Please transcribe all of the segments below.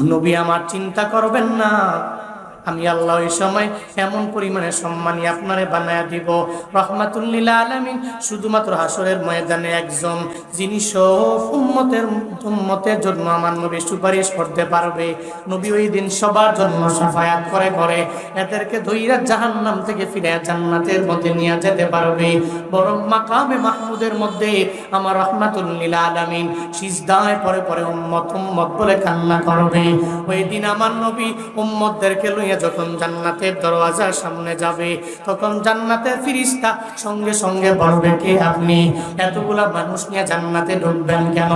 নবী আমার চিন্তা করবেন না। আমি আল্লাহ ওই সময় এমন পরিমাণে সম্মানী আপনারে বানায়া দিব। রহমাতুল্লিল আলমিন শুধুমাত্র হাসরের ময়দানে একজন যিনি সব উম্মতের উম্মতের জন্য আমার নবী সুপারিশ করতে পারবে। নবী ওই দিন সবার জন্য সাফায়াত করে করে এদেরকে ধৈরা জাহান্নাম থেকে ফিরে জান্নাতের মধ্যে নিয়ে যেতে পারবে। বরং মাকামে মাহমুদের মধ্যে আমার রহমাতুল্লিল আলমিন সিজদায় পরে পরে উম্মত উম্মত বলে কান্না করবে। ওই দিন আমার নবী উম্মতদেরকে লইয়া যখন জান্নাতের দরওয়াজার সামনে যাবে, তখন জান্নাতের ফিরিস্তা সঙ্গে সঙ্গে বলবে, কে আপনি? এতগুলা মানুষ নিয়ে জান্নাতে ঢুকবেন কেন?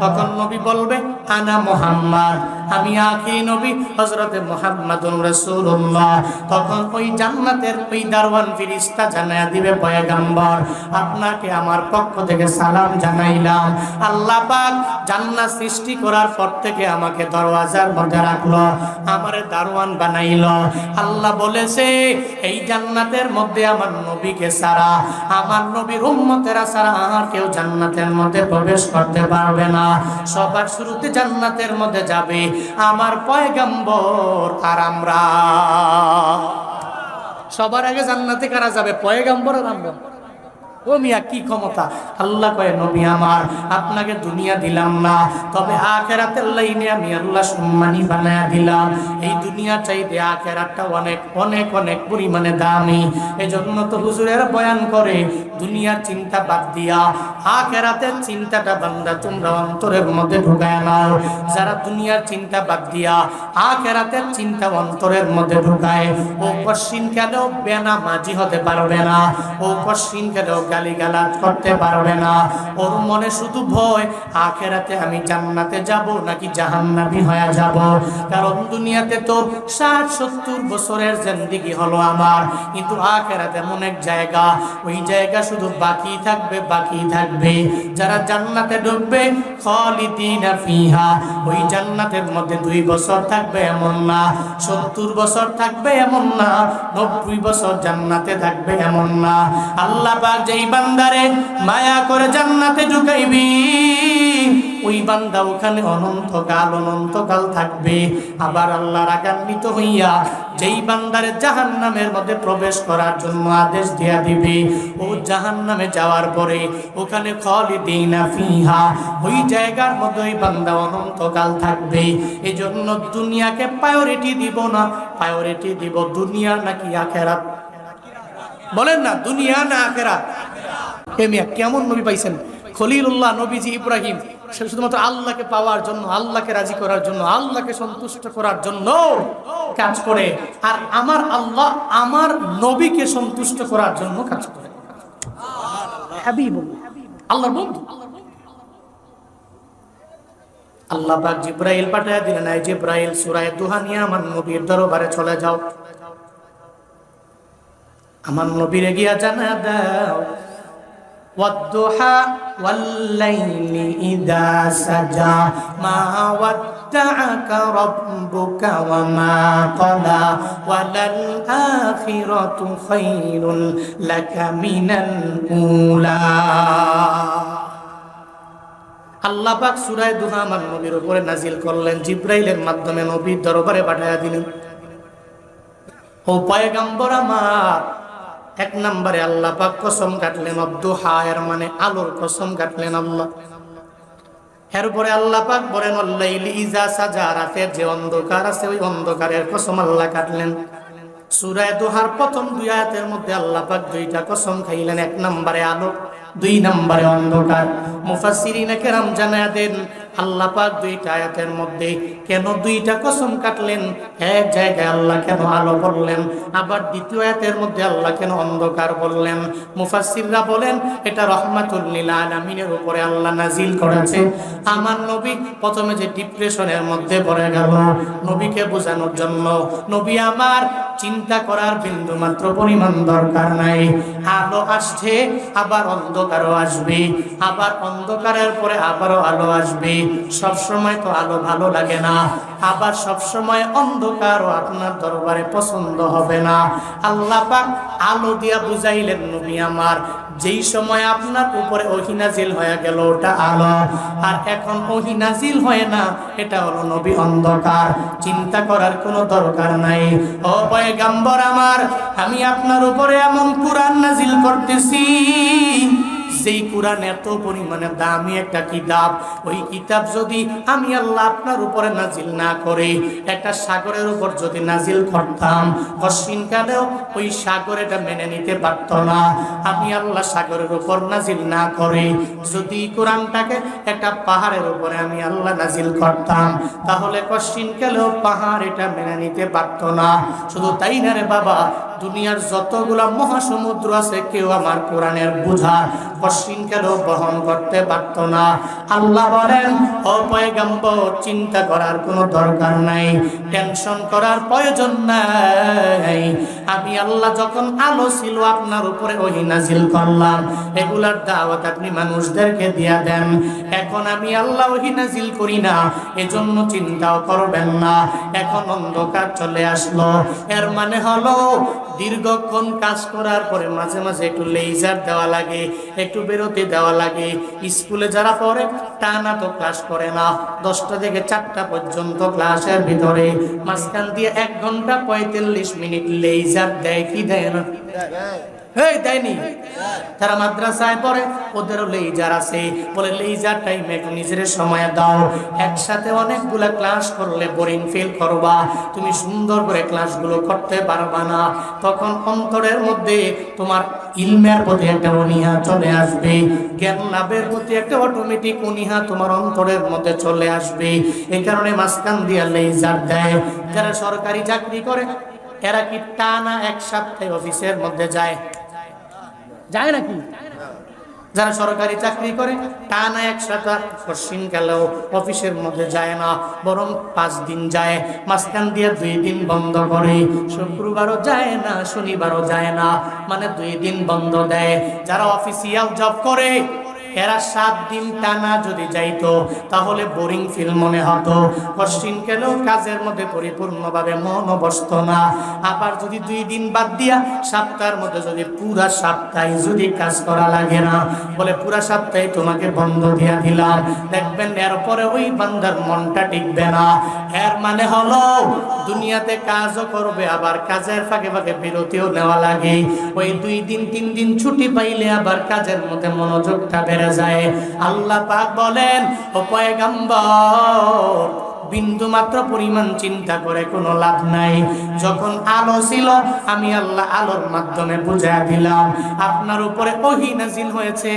তখন নবী বলবে, আনা মোহাম্মদ, আমি আখি নবী হজরতে মোহাম্মদুর রাসূলুল্লাহ। তখন ওই জান্নাতের ওই দারওয়ান ফিরিস্তা জানায়া দিবে, পয়গাম্বর, আপনাকে আমার পক্ষ থেকে সালাম জানাইলাম। আল্লাহ পাক জান্নাত সৃষ্টি করার পর থেকে আমাকে দরওয়াজার মধ্যে রাখল। আমার দারওয়ান বানাইল। আল্লাহ বলেছে, এই জান্নাতের মধ্যে আমার নবীকে সারা আমার নবীর উম্মতেরা সারা আর কেউ জান্নাতের মধ্যে প্রবেশ করতে পারবে না। সবার শুরুতে জান্নাতের মধ্যে যাবে আমার পয়গাম্বর আর আমরা। সবার আগে জান্নাতে কারা যাবে? পয়গাম্বর আর আমরা। ও মিয়া, কি ক্ষমতা? আল্লাহ কয়, নবী আমার, আপনাকে দুনিয়া দিলাম না। তবে আখেরাতের লাইনে আমি আল্লাহ সম্মানী বানায়া দিলাম। এই দুনিয়া চাইতে আখেরাতটা অনেক অনেক অনেক পরিমাণে দামি। এজন্য তো হুজুরের বয়ান করে, দুনিয়ার চিন্তা বাদ দিয়া, আখেরাতের চিন্তাটা বান্দা তোমরা অন্তরের মধ্যে ঢুকায় নাও। যারা দুনিয়ার চিন্তা বাদ দিয়া, আখেরাতের চিন্তা অন্তরের মধ্যে ঢুকায়, ও কশিন কেন বেনা মাঝি হতে পারবে না? ও কশিন কেন গালি গালাজ করতে পারবে না। ওর মনে শুধু ভয়, আখেরাতে আমি জান্নাতে যাব নাকি জাহান্নামি হয়ে যাব? কারণ দুনিয়াতে তো ষাট, সত্তর বছরের জিন্দিগি হলো আমার, কিন্তু আখেরাতে এমন এক জায়গা। ওই জায়গা শুধু বাকি থাকবে বাকি থাকবে। যারা জান্নাতে ঢুকবে খালিদিনা ফিহা। ওই জান্নাতের মধ্যে দুই বছর থাকবে এমন না, সত্তর বছর থাকবে এমন না, নব্বই বছর জান্নাতে থাকবে এমন না। আল্লাহ পাক যেই বান্দারে মায়া করে জান্নাতে ঢুকাইবি। ওই বান্দা ওখানে অনন্তকাল অনন্তকাল থাকবে। আবার আল্লাহ রাগান্বিত হইয়া যেই বান্দারে জাহান নামের মধ্যে প্রবেশ করার জন্য আদেশ দিয়া দিবে, ও জাহান নামে যাওয়ার পরে ওখানে খালিদিনা ফিহা, ওই জায়গার মধ্যে ওই বান্দা অনন্তকাল থাকবে। এই জন্য দুনিয়াকে প্রায়োরিটি দিব না প্রায়োরিটি দিব দুনিয়া নাকি আখেরাত? বলেন না, দুনিয়া না আখেরাত? হে মিয়া, কেমন নবী পাইছেন? খলিলুল্লাহ নবীজি ইব্রাহিম, সে শুধুমাত্র আল্লাহকে পাওয়ার জন্য, আল্লাহকে রাজি করার জন্য, আল্লাহকে সন্তুষ্ট করার জন্য কাজ করে। আর আমার আল্লাহ আমার নবীকে সন্তুষ্ট করার জন্য কাজ করে। আল্লাহর বন্ধু। আল্লাহ পাক জিব্রাইল পাঠায় দিলেন এই জিব্রাইল সূরায়ে দুহা আমার নবীর দরবারে চলে যাও। আমার নবীরে গিয়া জানা দাও والضحى والليل إذا سجى ما ودعك ربك وما قلى وللآخرة خير لك من الأولى আল্লাহ পাক সূরায়ে দুহা আমার নবীর উপরে নাজিল করলেন জিব্রাইলের মাধ্যমে নবীর দরবারে পাঠায়া দিলেন ও পয়গাম্বর আমার এক নম্বরে আল্লাহ পাক কসম কাটলেন অব্দুহা এর মানে আলোর কসম কাটলেন আল্লাহ। এরপরে আল্লাহ পাক বলেন, অল্লাইলি ইজা সাজা রাতের যে অন্ধকার আছে, ওই অন্ধকারের কসম আল্লাহ কাটলেন। সুরায় দোহার প্রথম দুই আয়াতের মধ্যে আল্লাহ পাক দুইটা কসম খাইলেন, এক নম্বরে আলো, দুই নম্বরে অন্ধকার। মুফাসসিরিনে কেরাম জানায়া দেন আল্লাহ পাক দুইটা আয়াতের মধ্যে কেন দুইটা কসম কাটলেন? এক জায়গায় আল্লাহ কেন আলো বললেন আবার দ্বিতীয় আয়াতের মধ্যে আল্লাহ কেন অন্ধকার বললেন মুফাসসিররা বলেন, এটা রহমাতুল লিল আলামিনের উপরে আল্লাহ নাজিল করেছে। আমার নবী প্রথমে যে ডিপ্রেশনের মধ্যে পড়ে গেল, নবীকে বোঝানোর জন্য, নবী, আমার চিন্তা করার বিন্দু মাত্র পরিমাণ দরকার নাই। আলো আসছে, আবার অন্ধকারও আসবে। আবার অন্ধকারের পরে আবারও আলো আসবে। সব সময় তো আলো ভালো লাগে না। আবার সব সময় অন্ধকারও আপনার দরবারে পছন্দ হবে না। আল্লাহ পাক আলো দিয়া বুঝাইলেন, নবী আমার, যেই সময় আপনার উপরে ওহিনাজিল হয়ে গেল, ওটা আলো। আর এখন ওহিনাজিল হয় না, এটা হলো নবী অন্ধকার। চিন্তা করার কোনো দরকার নাই। ও পয়গাম্বর আমার, আমি আপনার উপরে এমন কোরআন নাজিল করতেছি। যেই কোরআন এত পরিমাণে দামি একটা কিতাব। ওই কিতাব যদি আমি আল্লাহ আপনার উপরে নাজিল না করে, একটা সাগরের উপর যদি নাজিল করতাম অশ্বিন কালেও ওই সাগর এটা মেনে নিতে পারত না। আমি আল্লাহ সাগরের উপর নাজিল না করে, যদি কোরআনটাকে একটা পাহাড়ের উপরে আমি আল্লাহ নাজিল করতাম, তাহলে কশ্চিন কালেও পাহাড় এটা মেনে নিতে পারত না। শুধু তাই না রে বাবা, দুনিয়ার যতগুলা মহাসমুদ্র আছে, কেউ আমার কোরআনের বোঝা। কেন বহন করতে পারত না? আল্লাহ বলেন, ও চিন্তা করার কোনো দরকার নাই, টেনশন করার প্রয়োজন নাই। আমি আল্লাহ যখন আলো ছিল, আপনার উপরে ওহি নাজিল করলাম। এগুলার দাওয়াত আপনি মানুষদেরকে দিয়া দেন। এখন আমি আল্লাহ ওহি নাজিল করি না, এজন্য চিন্তাও করবেন না। এখন অন্ধকার চলে আসলো। এর মানে হলো, দীর্ঘক্ষণ কাজ করার পরে মাঝে মাঝে একটু লেজার দেওয়া লাগে, একটু বিরতি দেওয়া লাগে। স্কুলে যারা পড়ে টানা তো ক্লাস করে না। দশটা থেকে চারটা পর্যন্ত ক্লাসের ভিতরে। মাঝখান দিয়ে এক ঘণ্টা পঁয়তাল্লিশ মিনিট লেজার দেয়, কি দেয় না? তারা মাদ্রাসায় ওদেরও আছে। বলে নিজের সময় দাও। একসাথে ক্লাস করলে বোরিং করবা। তুমি সুন্দর করে ক্লাসগুলো করতে পারবা না। তখন অন্তরের মধ্যে তোমার ইলমের প্রতি একটা অনীহা চলে আসবে। জ্ঞান লাভের প্রতি একটা অটোমেটিক অনীহা তোমার অন্তরের মধ্যে চলে আসবে। এই কারণে মাঝখান দিয়া লেইজার দেয়। যারা সরকারি চাকরি করে, এরা কি টানা এক সপ্তাহে অফিসের মধ্যে যায়? যায় নাকি? যারা সরকারি চাকরি করে টানা এক সপ্তাহ পশ্চিম গেলেও অফিসের মধ্যে যায় না, বরং পাঁচ দিন যায়, মাঝখান দিয়ে দুই দিন বন্ধ করে। শুক্রবারও যায় না, শনিবারও যায় না মানে দুই দিন বন্ধ দেয়। যারা অফিসিয়াল জব করে এরা সাত দিন টানা যদি যাইতো, তাহলে বোরিং ফিল মনে হতো। পশ্চিম গেলেও কাজের মধ্যে পরিপূর্ণভাবে মনও বসতো না। আবার যদি দুই দিন বাদ দিয়া সপ্তাহের মধ্যে যদি পুরা সপ্তাহে যদি কাজ করা লাগে না, বলে পুরা সপ্তাহে তোমাকে বন্ধ দিয়া দিলাম। দেখবেন এরপরে ওই বান্দার মনটা টিকবে না। এর মানে হলো দুনিয়াতে কাজও করবে, আবার কাজের ফাঁকে ফাঁকে বিরতিও নেওয়া লাগে। ওই দুই দিন, তিন দিন ছুটি পাইলে আবার কাজের মধ্যে মনোযোগটা বেড়ে যায়। আল্লাহ পাক বলেন ও পয়গাম্বর বিন্দু মাত্র পরিমাণ চিন্তা করে কোনো লাভ নাই। যখন আলো ছিল, আমি আল্লাহ আলোর মাধ্যমে বুঝা দিলাম। আপনার উপরে ওহি নাজিল হয়েছে।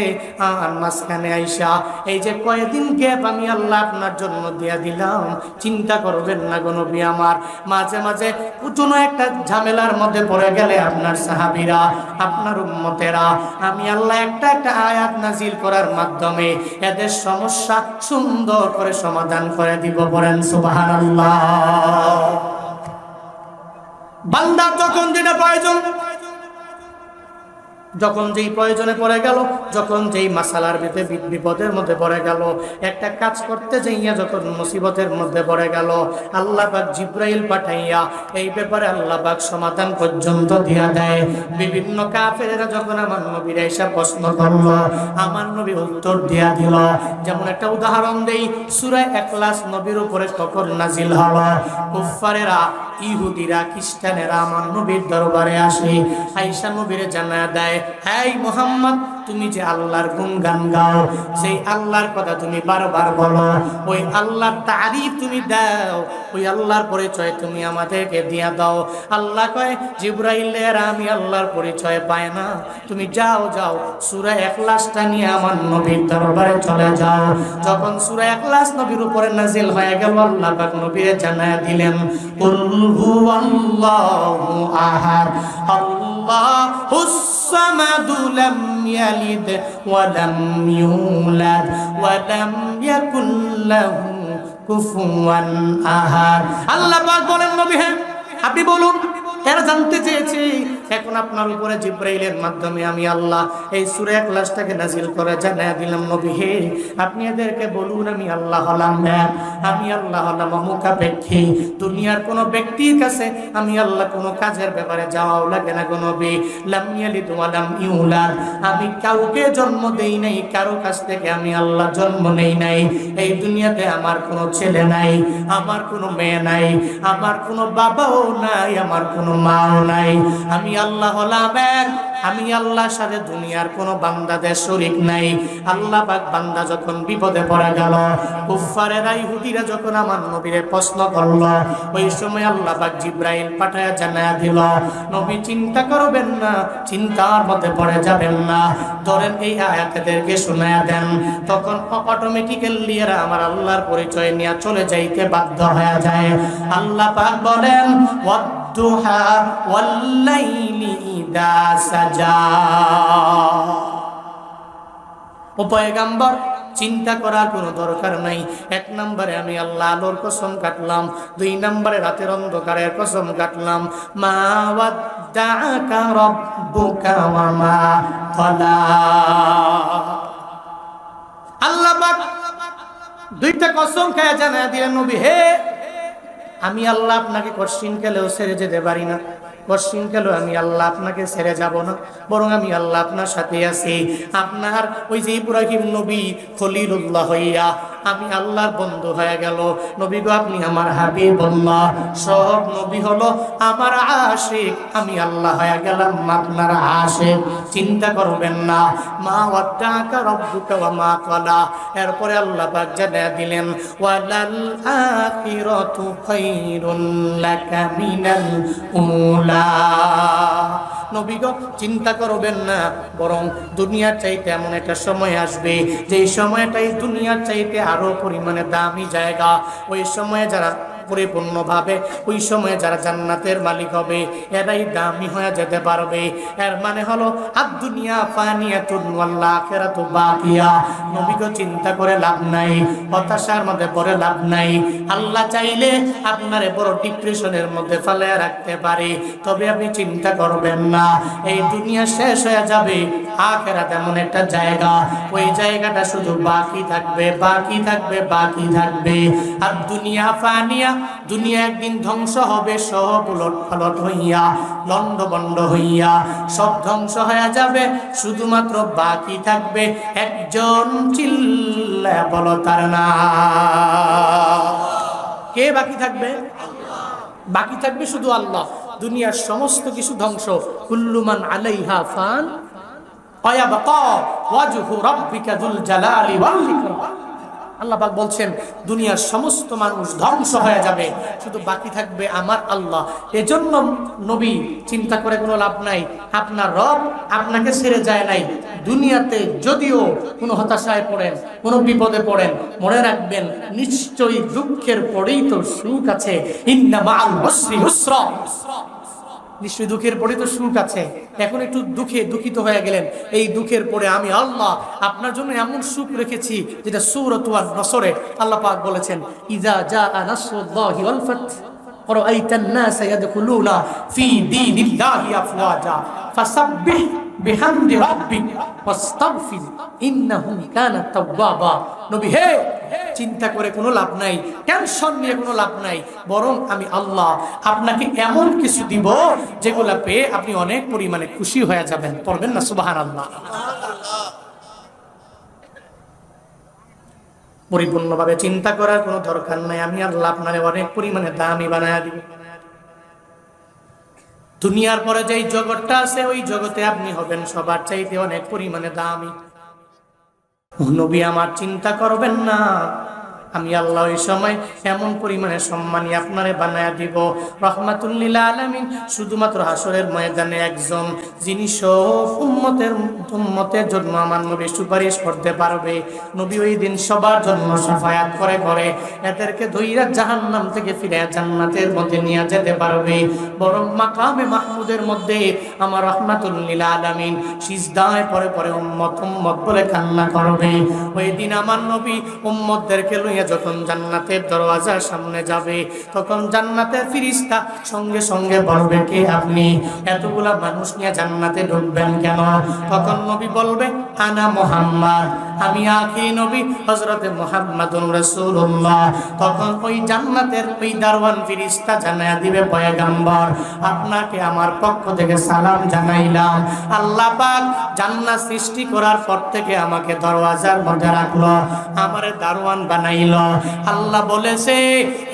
আর মাঝখানে আইসা, এই যে কয়েকদিন গ্যাপ আমি আল্লাহ আপনার জন্য দিয়া দিলাম। চিন্তা করবেন না গো নবী আমার। মাঝে মাঝে কোনো একটা ঝামেলার মধ্যে পড়ে গেলে আপনার সাহাবিরা, আপনার উম্মতেরা, আমি আল্লাহ একটা একটা আয়াত নাজিল করার মাধ্যমে এদের সমস্যা সুন্দর করে সমাধান করে দিব বলেন সুবহানাল্লাহ। বান্দার যখন যেটা প্রয়োজন যখন যেই প্রয়োজনে পড়ে গেল, যখন যেই মাসালার ভিতরে বিপদের মধ্যে পড়ে গেল, একটা কাজ করতে যাইয়া যখন মুসিবতের মধ্যে পড়ে গেল, আল্লাহ পাক জিব্রাইল পাঠাইয়া এই ব্যাপারে আল্লাহ পাক সমাধান পর্যন্ত দিয়া দেয়। বিভিন্ন কাফেরেরা যখন আমার নবীর এসে প্রশ্ন করল, আমার নবী উত্তর দিয়া দিল, যেমন একটা উদাহরণ দেই সুরায় একলাস নবীর উপরে তখন নাজিল হলো কুফারেরা ইহুদিরা, খ্রিস্টানেরা আমার নবীর দরবারে আসে আইসা নবীরে জানা দেয় হ্যাঁ মোহাম্মদ তুমি যে আল্লাহর গুণগান গাও, সেই আল্লাহর কথা তুমি বারবার বলো। ওই আল্লাহর তারিফ তুমি দাও, ওই আল্লাহর পরিচয় তুমি আমাদেরকে দিয়া দাও। আল্লাহ কয় জিব্রাইলের আমি আল্লাহর পরিচয় পায় না। তুমি যাও যাও, সুরা একলাসটা নিয়ে আমার নবীর দরবারে চলে যাও। যখন সুরা একলাস নবীর উপরে নাজিল হয়ে গেল, আল্লাহ পাক নবীরে জানায় দিলেন হুয়াল্লাহু আহাদ আল্লাহুস সামাদু লাম ইয়ালিদ লাম ইউলাদ ওয়া লাম ইয়াকুল লাহু কুফুয়ান আহাদ আল্লাহ পাক বলেন, নবী হ্যাঁ আপনি বলুন এরা জানতে চেয়েছে? এখন আপনার উপরে জিব্রাইলের মাধ্যমে আমি আল্লাহ এই সুরে ক্লাসটাকে নাজিল করে জানাই দিলাম নবী হে আপনি এদেরকে বলুন, আমি আল্লাহ হলাম আমি আল্লাহ হলাম মুখাপেক্ষী দুনিয়ার কোন ব্যক্তির কাছে আমি আল্লাহ কোনো কাজের ব্যাপারে যাওয়াও লাগে না কোনো নবী। লাম ইয়ালিদ ওয়া লাম ইউলাদ। আমি কাউকে জন্ম দেই নাই, কারও কাছ থেকে আমি আল্লাহ জন্ম নেই নাই। এই দুনিয়াতে আমার কোনো ছেলে নাই, আমার কোনো মেয়ে নাই, আমার কোনো বাবাও নাই, আমার কোনো মাও নাই। আমি আল্লাহ আমি আল্লাহর সাথে দুনিয়ার কোনো বান্দাদের শরিক নাই। আল্লাহ বান্দা যখন বিপদে পড়ে গেল ইহুদিরা যখন আমার নবীরে প্রশ্ন ওই সময় আল্লাহ জিব্রাইল জানায়া দিল, নবী, চিন্তা করবেন না, চিন্তার মধ্যে পড়ে যাবেন না। ধরেন এই আয়াতদেরকে দেন, তখন অটোমেটিক্যালি এরা আমার আল্লাহর পরিচয় নিয়ে চলে যাইতে বাধ্য হয়ে যায়। আল্লাহ বলেন ওয়াদ্দুহা ওয়াল্লাইলি ইদা সাজা ও পয়গাম্বর, চিন্তা করার কোনো দরকার নাই। এক নম্বরে আমি আল্লাহ আলোর কসম কাটলাম, দুই নম্বরে রাতের অন্ধকারের কসম কাটলাম। মা আল্লাহ দুইটা কসম খায় জানা দিলেন, নবী হে আমি আল্লাহ আপনাকে কশ্চিন কেলেও সেরে যেতে পারি না। কশ্চিন কালেও আমি আল্লাহ আপনাকে ছেড়ে যাব না, বরং আমি আল্লাহ আপনার সাথে আছি। আপনার ওই যে ইব্রাহিম নবী খলিলুল্লাহ হইয়া আমি আল্লাহর বন্ধু হয়ে গেল। নবী গো, আপনি আমার হাবিবুল্লাহ। সব নবী হলো আমার আশিক। আমি আল্লাহ হয়ে গেলাম আপনার আশিক। চিন্তা করবেন না। মা ওয়াদ্দাকা রব্বুকা ওয়া মা ক্বালা। এরপরে আল্লাহ পাক জানা দিলেন, ওয়ালাল আখিরাতু খায়রুন লাকা মিনাল উলা। নবী নবীগ চিন্তা করবেন না, বরং দুনিয়ার চাইতে এমন একটা সময় আসবে, যেই সময়টাই দুনিয়ার চাইতে আরও পরিমাণে দামি জায়গা। ওই সময়ে যারা পরিপূর্ণভাবে ওই সময়ে যারা জান্নাতের মালিক হবে, এরাই দামি হয়ে যেতে পারবে। এর মানে হলো আর দুনিয়া ফানিয়াতুন ওয়াল আখিরাতু বাকিয়া। নবীকে চিন্তা করে লাভ নাই, হতাশার মধ্যে পড়ে লাভ নাই। আল্লাহ চাইলে আপনারে বড় ডিপ্রেশনের মধ্যে ফেলে রাখতে পারে, তবে আপনি চিন্তা করবেন না। এই দুনিয়া শেষ হয়ে যাবে, আখেরাত এমন একটা জায়গা। ওই জায়গাটা শুধু বাকি থাকবে বাকি থাকবে বাকি থাকবে। আর দুনিয়া ফানিয়া দুনিয়া একদিন ধ্বংস হবে, সব উলট পালট হইয়া লন্ড বন্ড হইয়া। সব ধ্বংস হয়ে যাবে, শুধুমাত্র বাকি থাকবে একজন চিল্লা বলো তার না। কে বাকি থাকবে? বাকি থাকবে শুধু আল্লাহ। দুনিয়ার সমস্ত কিছু ধ্বংস। কুল্লুমান আলাইহা ফান। অয়াবকা ওয়াজহু রাব্বিকা যুল জালালি ওয়াল ইকরাম। আল্লাহ পাক বলছেন, দুনিয়ার সমস্ত মানুষ ধ্বংস হয়ে যাবে, শুধু বাকি থাকবে আমার আল্লাহ। এজন্য নবী চিন্তা করে কোনো লাভ নাই, আপনার রব আপনাকে ছেড়ে যায় নাই। দুনিয়াতে যদিও কোনো হতাশায় পড়েন, কোনো বিপদে পড়েন, মনে রাখবেন, নিশ্চয়ই দুঃখের পরেই তো সুখ আছে। ইন্না উসরি। ইউসরা নিশ্চয়ই দুঃখের পরে তো সুখ আছে এখন একটু দুঃখে দুঃখিত হয়ে গেলেন এই দুঃখের পরে আমি আল্লাহ আপনার জন্য এমন সুখ রেখেছি যেটা সুরত ওয়ান নসরে আল্লাহ পাক বলেছেন ইজা যা নাসরুল্লাহি ওয়াল ফাত ورأيت الناس يدخلون في دين الله أفواجا فسبح بحمد ربك واستغفر إنه كان توابا নবী হে চিন্তা করে কোনো লাভ নাই টেনশন নিয়ে কোনো লাভ নাই, বরং আমি আল্লাহ আপনাকে এমন কিছু দিব যেগুলা পেয়ে আপনি অনেক পরিমাণে খুশি হয়ে যাবেন। পড়বেন না সুবাহান আল্লাহ পরিপূর্ণভাবে চিন্তা করার কোনো দরকার নাই, আমি আল্লাহ আপনারে অনেক পরিমাণে দামি বানায় দিব। দুনিয়ার পরে যেই জগৎটা আছে, ওই জগতে আপনি হবেন সবার চাইতে অনেক পরিমাণে দামি। নবী আমার চিন্তা করবেন না। আমি আল্লাহ ওই সময় এমন পরিমাণে সম্মানী আপনারে বানায়া দিব। রহমাতুল্লিল আলমিন, শুধুমাত্র হাসরের ময়দানে একজন, যিনি সব উম্মতের উম্মতের জন্য আমার নবী সুপারিশ করতে পারবে। নবী ওই দিন সবার জন্য সাফায়াত করে করে এদেরকে ধৈরা জাহান্নাম থেকে ফিরে জান্নাতের মধ্যে নিয়ে যেতে পারবে। বরং মাকামে মাহমুদ মাহমুদের মধ্যে আমার রহমাতুল্লিল আলামিন সিজদায় পরে পরে উম্মত উম্মত বলে কান্না করবে। ওই দিন আমার নবী উম্মতদেরকে লইয়া যখন জান্নাতের দরওয়াজার সামনে যাবে, তখন জান্নাতের ফিরিস্তা সঙ্গে সঙ্গে বলবে, কে আপনি? এতগুলা মানুষ নিয়ে জান্নাতে ঢুকবেন কেন? তখন নবী বলবে, আনা মোহাম্মদ। আমি আখি নবী হজরতে মোহাম্মদুর রাসূলুল্লাহ। তখন ওই জান্নাতের ওই দারওয়ান ফিরিস্তা জানায়া দিবে, পয়গাম্বর, আপনাকে আমার পক্ষ থেকে সালাম জানাইলাম। আল্লাহ পাক জান্নাত সৃষ্টি করার পর থেকে আমাকে দরওয়াজার মধ্যে রাখল, আমারে দারওয়ান বানাইলো। আল্লাহ বলেছে,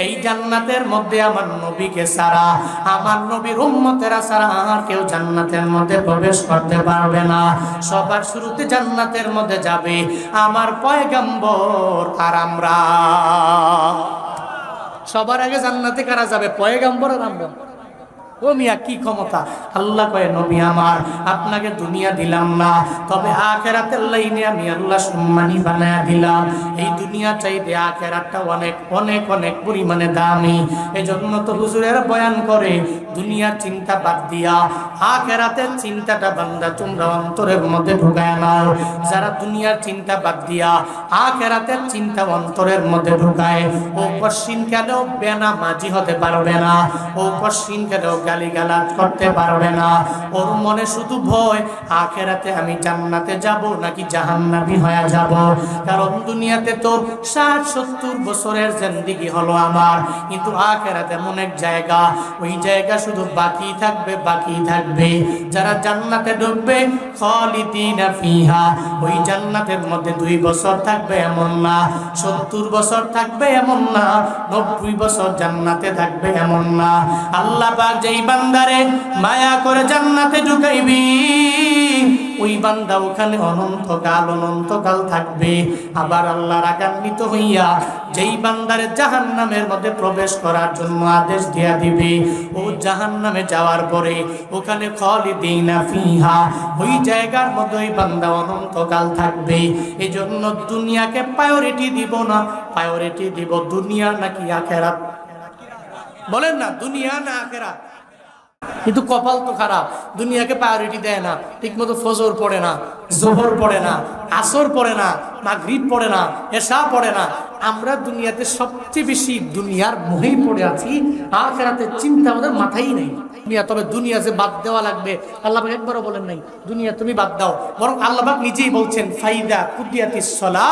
এই জান্নাতের মধ্যে আমার নবীকে সারা আমার নবীর উম্মতেরা সারা আর কেউ জান্নাতের মধ্যে প্রবেশ করতে পারবে না। সবার শুরুতে জান্নাতের মধ্যে যাবে আমার পয়গাম্বর আর আমরা। সবার আগে জান্নাতে কারা যাবে? পয়গাম্বর আর আমরা? ও মিয়া, কি ক্ষমতা? আল্লাহ কয়ে, নবী আমার, আপনাকে দুনিয়া দিলাম না। তবে আখেরাতের লাইনে আমি আল্লাহ সম্মানী বানায়া দিলাম। এই দুনিয়া চাইতে আখেরাতটা অনেক অনেক অনেক পরিমাণে দামি। এই জন্য তো হুজুরের বয়ান করে, দুনিয়ার চিন্তা বাদ দিয়া, আখেরাতের চিন্তাটা বান্দা তোমরা অন্তরের মধ্যে ঢুকায় নাও। যারা দুনিয়ার চিন্তা বাদ দিয়া, আখেরাতের চিন্তা অন্তরের মধ্যে ঢুকায়, ও পশ্চিম কালেও বেনা মাঝি হতে পারবে না? ও পশ্চিম কালেও গালি গালাজ করতে পারবে না। ওর মনে শুধু ভয়, আখেরাতে আমি জান্নাতে যাব নাকি জাহান্নামি হয়ে যাব? কারণ দুনিয়াতে তো ষাট, সত্তর বছরের জিন্দিগি হলো আমার, কিন্তু আখেরাতে এমন এক জায়গা। ওই জায়গা শুধু বাকি থাকবে বাকি থাকবে। যারা জান্নাতে ঢুকবে ফিহা। ওই জান্নাতের মধ্যে দুই বছর থাকবে এমন না, সত্তর বছর থাকবে এমন না, নব্বই বছর জান্নাতে থাকবে এমন না। আল্লাহ পাক যেই বান্দারে মায়া করে জান্নাতে ঢুকাইবি। ওই বান্দা ওখানে অনন্তকাল অনন্তকাল থাকবে। আবার আল্লাহ রাগান্বিত হইয়া যেই বান্দারে জাহান নামের মধ্যে প্রবেশ করার জন্য আদেশ দিয়া দিবে, ও জাহান নামে যাওয়ার পরে ওখানে খালিদিনা ফিহা, ওই জায়গার মধ্যে ওই বান্দা অনন্তকাল থাকবে। এই জন্য দুনিয়াকে প্রায়োরিটি দিব না প্রায়োরিটি দিব দুনিয়া নাকি আখেরাত? বলেন না, দুনিয়া না আখেরাত? কিন্তু কপাল তো খারাপ। দুনিয়াকে প্রায়োরিটি দেয় না। ঠিক মতো ফজর পড়ে না, জোহর পড়ে না, আসর পড়ে না, মাগরিব পড়ে না এসা পড়ে না। আমরা দুনিয়াতে সবচেয়ে বেশি দুনিয়ার মোহেই পড়ে আছি। আখেরাতে চিন্তা আমাদের মাথায় নেই। দুনিয়া, তবে দুনিয়া যে বাদ দেওয়া লাগবে, আল্লাহ একবারও বলেন নাই, দুনিয়া তুমি বাদ দাও। বরং আল্লাহ নিজেই বলছেন, ফাইদা কুদিয়াতি সলা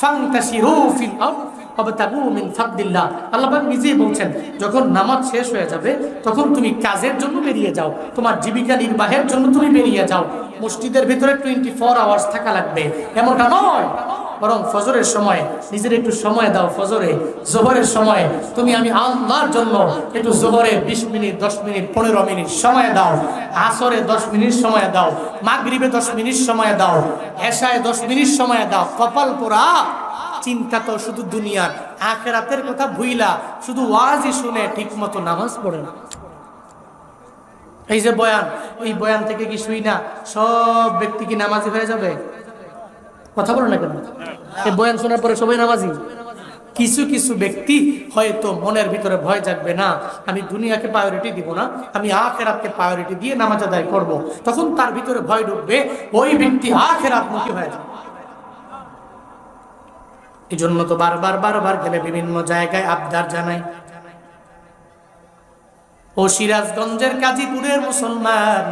ফাংতাসিরু ফিল আরদ আল্লাহ নিজেই বলছেন, যখন নামাজ শেষ হয়ে যাবে, তখন তুমি কাজের জন্য বেরিয়ে যাও, তোমার জীবিকা নির্বাহের জন্য তুমি বেরিয়ে যাও। মসজিদের ভিতরে টোয়েন্টি ফোর আওয়ার্স থাকা লাগবে। এমনটা নয়, বরং ফজরের সময়, নিজের একটু সময় দাও ফজরে, জোহরের সময়। তুমি আমি আল্লাহর জন্য একটু জোহরে বিশ মিনিট, দশ মিনিট, পনেরো মিনিট সময় দাও। আসরে দশ মিনিট সময় দাও। মাগরিবে দশ মিনিট সময় দাও। এশায় দশ মিনিট সময় দাও। কপাল পোড়া চিন্তা তো শুধু দুনিয়ার। আখেরাতের কথা ভুইলা, শুধু ওয়াজই শুনে ঠিক মতো নামাজ পড়ে না। এই যে বয়ান, এই বয়ান থেকে কি শুই না? সব ব্যক্তি কি নামাজি হয়ে যাবে? কথা বলো না কেন? এই বয়ান শোনার পরে সবাই নামাজি? কিছু কিছু ব্যক্তি হয়তো মনের ভিতরে ভয় জাগবে, না, আমি দুনিয়াকে প্রায়োরিটি দিব না, আমি আখেরাতকে প্রায়োরিটি দিয়ে নামাজ আদায় করব। তখন তার ভিতরে ভয় ঢুকবে, ওই ব্যক্তি আখেরাত মুখী হয়ে যাবে। এই জন্য তো বারবার বারবার গেলে বিভিন্ন জায়গায় আবদার জানাই। ও সিরাজগঞ্জের কাজীপুরের মুসলমান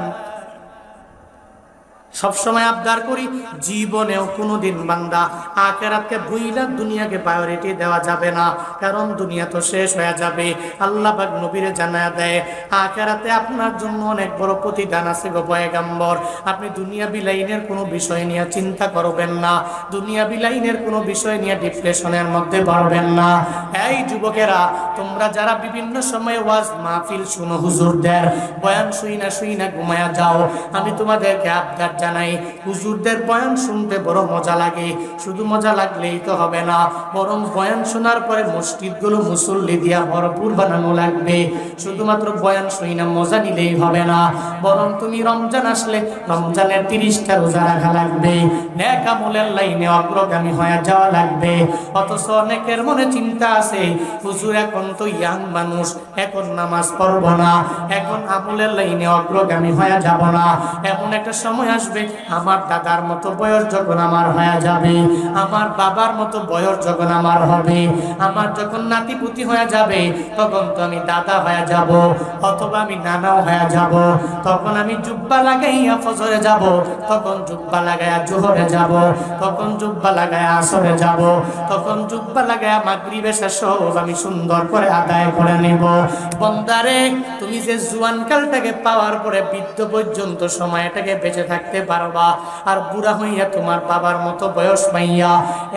সবসময় আবদার করি, জীবনেও কোনোদিন বান্দা আখেরাতকে ভুইলা দুনিয়াকে প্রায়োরিটি দেওয়া যাবে না। কারণ দুনিয়া তো শেষ হয়ে যাবে। আল্লাহ পাক নবীরে জানায় দেয়, আখেরাতে আপনার জন্য অনেক বড় প্রতিদান আছে গো আপনি দুনিয়া বিলাইনের কোনো বিষয় নিয়ে চিন্তা করবেন না। দুনিয়া বিলাইনের কোনো বিষয় নিয়ে ডিপ্রেশনের মধ্যে পড়বেন না। এই যুবকেরা, তোমরা যারা বিভিন্ন সময় ওয়াজ মাহফিল শুনো হুজুর হুজুরদের, বয়ান শুই না শুই না ঘুমায়া যাও। আমি তোমাদেরকে আবদার জায়গা নাই হুজুরদের বয়ান শুনতে বড় মজা লাগে। শুধু মজা লাগলেই তো হবে না, বরং বয়ান শোনার পরে মসজিদগুলো মুসল্লি দিয়া ভরপুর বানানো লাগবে। শুধুমাত্র বয়ান শুই না, মজা নিলেই হবে না। বরং তুমি রমজান আসলে রমজানের তিরিশটা রোজা রাখা লাগবে। ন্যাক আমলের লাইনে অগ্রগামী হয়ে যাওয়া লাগবে। অথচ অনেকের মনে চিন্তা আছে, হুজুর এখন তো ইয়াং মানুষ, এখন নামাজ পড়ব না, এখন আমলের লাইনে অগ্রগামী হয়ে যাব না। এমন একটা সময় আসবে আমার দাদার মতো বয়স যখন আমার হয়ে যাবে, আমার বাবার মতো বয়স যখন আমার হবে, আমার যখন নাতিপুতি হয়ে যাবে, তখন তো আমি দাদা হয়ে যাব, অথবা আমি নানাও হয়ে যাব, তখন আমি জুব্বা লাগাইয়া ফজরে যাব, তখন জুব্বা লাগাইয়া জোহরে যাব, তখন জুব্বা লাগাইয়া আসরে যাব, তখন জুব্বা লাগাইয়া মাগরিবে শেষ আমি সুন্দর করে আদায় করে নেব। বন্দারে, তুমি যে জুয়ান কালটাকে পাওয়ার পরে বৃদ্ধ পর্যন্ত সময়টাকে বেঁচে থাকতে পারবা। আর বুড়া হইয়া তোমার বাবার মতো বয়স পাইয়া,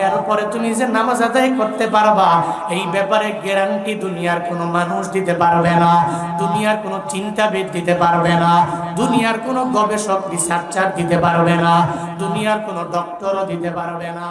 এরপরে তুমি যে নামাজ আদায় করতে পারবা, এই ব্যাপারে গ্যারান্টি দুনিয়ার কোনো মানুষ দিতে পারবে না, দুনিয়ার কোনো চিন্তাবিদ দিতে পারবে না, দুনিয়ার কোনো গবেষক রিসার্চার দিতে পারবে না, দুনিয়ার কোনো ডক্টরও দিতে পারবে না।